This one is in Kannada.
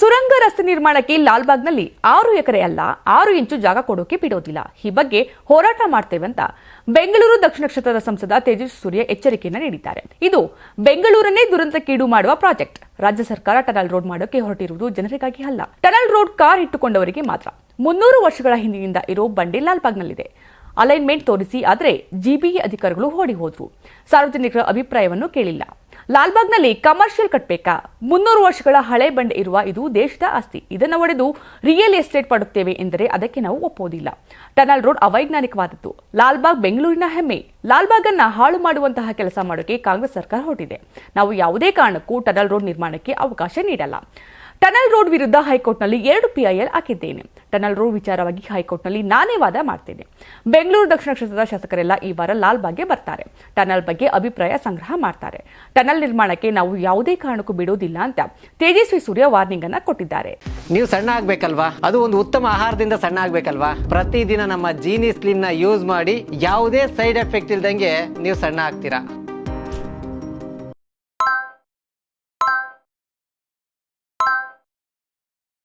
ಸುರಂಗ ರಸ್ತೆ ನಿರ್ಮಾಣಕ್ಕೆ ಲಾಲ್ಬಾಗ್ನಲ್ಲಿ ಆರು ಎಕರೆ ಅಲ್ಲ, ಆರು ಇಂಚು ಜಾಗ ಕೊಡೋಕೆ ಬಿಡೋದಿಲ್ಲ. ಈ ಬಗ್ಗೆ ಹೋರಾಟ ಮಾಡ್ತೇವೆ ಅಂತ ಬೆಂಗಳೂರು ದಕ್ಷಿಣ ಕ್ಷೇತ್ರದ ಸಂಸದ ತೇಜಸ್ವಿ ಸೂರ್ಯ ಎಚ್ಚರಿಕೆಯನ್ನು ನೀಡಿದ್ದಾರೆ. ಇದು ಬೆಂಗಳೂರನ್ನೇ ದುರಂತಕ್ಕೀಡು ಮಾಡುವ ಪ್ರಾಜೆಕ್ಟ್. ರಾಜ್ಯ ಸರ್ಕಾರ ಟನಲ್ ರೋಡ್ ಮಾಡೋಕೆ ಹೊರಟಿರುವುದು ಜನರಿಗಾಗಿ ಅಲ್ಲ. ಟನಲ್ ರೋಡ್ ಕಾರ್ ಇಟ್ಟುಕೊಂಡವರಿಗೆ ಮಾತ್ರ. ಮುನ್ನೂರು ವರ್ಷಗಳ ಹಿಂದಿನಿಂದ ಇರೋ ಬಂಡೆ ಲಾಲ್ಬಾಗ್ನಲ್ಲಿದೆ. ಅಲೈನ್ಮೆಂಟ್ ತೋರಿಸಿ ಆದರೆ ಜಿಬಿಇ ಅಧಿಕಾರಿಗಳು ಓಡಿ ಹೋದ್ರು. ಸಾರ್ವಜನಿಕರ ಅಭಿಪ್ರಾಯವನ್ನು ಕೇಳಿಲ್ಲ. ಲಾಲ್ಬಾಗ್ನಲ್ಲಿ ಕಮರ್ಷಿಯಲ್ ಕಟ್ಟಬೇಕಾ ಮುನ್ನೂರು ವರ್ಷಗಳ ಹಳೆ ಬಂಡೆ ಇರುವ ಇದು ದೇಶದ ಆಸ್ತಿ. ಇದನ್ನು ಒಡೆದು ರಿಯಲ್ ಎಸ್ಟೇಟ್ ಪಡುತ್ತೇವೆ ಎಂದರೆ ಅದಕ್ಕೆ ನಾವು ಒಪ್ಪೋದಿಲ್ಲ ಟನಲ್ ರೋಡ್ ಅವೈಜ್ಞಾನಿಕವಾದದ್ದು. ಲಾಲ್ಬಾಗ್ ಬೆಂಗಳೂರಿನ ಹೆಮ್ಮೆ. ಲಾಲ್ಬಾಗ್ ಅನ್ನ ಹಾಳು ಮಾಡುವಂತಹ ಕೆಲಸ ಮಾಡೋಕೆ ಕಾಂಗ್ರೆಸ್ ಸರ್ಕಾರ ಹೊರಟಿದೆ. ನಾವು ಯಾವುದೇ ಕಾರಣಕ್ಕೂ ಟನಲ್ ರೋಡ್ ನಿರ್ಮಾಣಕ್ಕೆ ಅವಕಾಶ ನೀಡಲ್ಲ. ಟನಲ್ ರೋಡ್ ವಿರುದ್ಧ ಹೈಕೋರ್ಟ್ನಲ್ಲಿ ಎರಡು ಪಿಐಎಲ್ ಹಾಕಿದ್ದೇನೆ. ಟನಲ್ ರೋಡ್ ವಿಚಾರವಾಗಿ ಹೈಕೋರ್ಟ್ನಲ್ಲಿ ನಾನೇ ವಾದ ಮಾಡ್ತೇನೆ. ಬೆಂಗಳೂರು ದಕ್ಷಿಣ ಕ್ಷೇತ್ರದ ಶಾಸಕರೆಲ್ಲ ಈ ವಾರ ಲಾಲ್ಬಾಗ್ಗೆ ಬರ್ತಾರೆ. ಟನಲ್ ಬಗ್ಗೆ ಅಭಿಪ್ರಾಯ ಸಂಗ್ರಹ ಮಾಡ್ತಾರೆ. ಟನಲ್ ನಿರ್ಮಾಣಕ್ಕೆ ನಾವು ಯಾವುದೇ ಕಾರಣಕ್ಕೂ ಬಿಡೋದಿಲ್ಲ ಅಂತ ತೇಜಸ್ವಿ ಸೂರ್ಯ ವಾರ್ನಿಂಗ್ ಅನ್ನ ಕೊಟ್ಟಿದ್ದಾರೆ. ನೀವು ಸಣ್ಣ ಆಗ್ಬೇಕಲ್ವಾ? ಅದು ಒಂದು ಉತ್ತಮ ಆಹಾರದಿಂದ ಸಣ್ಣ ಆಗ್ಬೇಕಲ್ವಾ? ಪ್ರತಿದಿನ ನಮ್ಮ ಜೀನಿ ಸ್ಲಿಮ್ನ ಯೂಸ್ ಮಾಡಿ ಯಾವುದೇ ಸೈಡ್ ಎಫೆಕ್ಟ್ ಇಲ್ದಂಗೆ ನೀವು ಸಣ್ಣ ಆಗ್ತೀರಾ?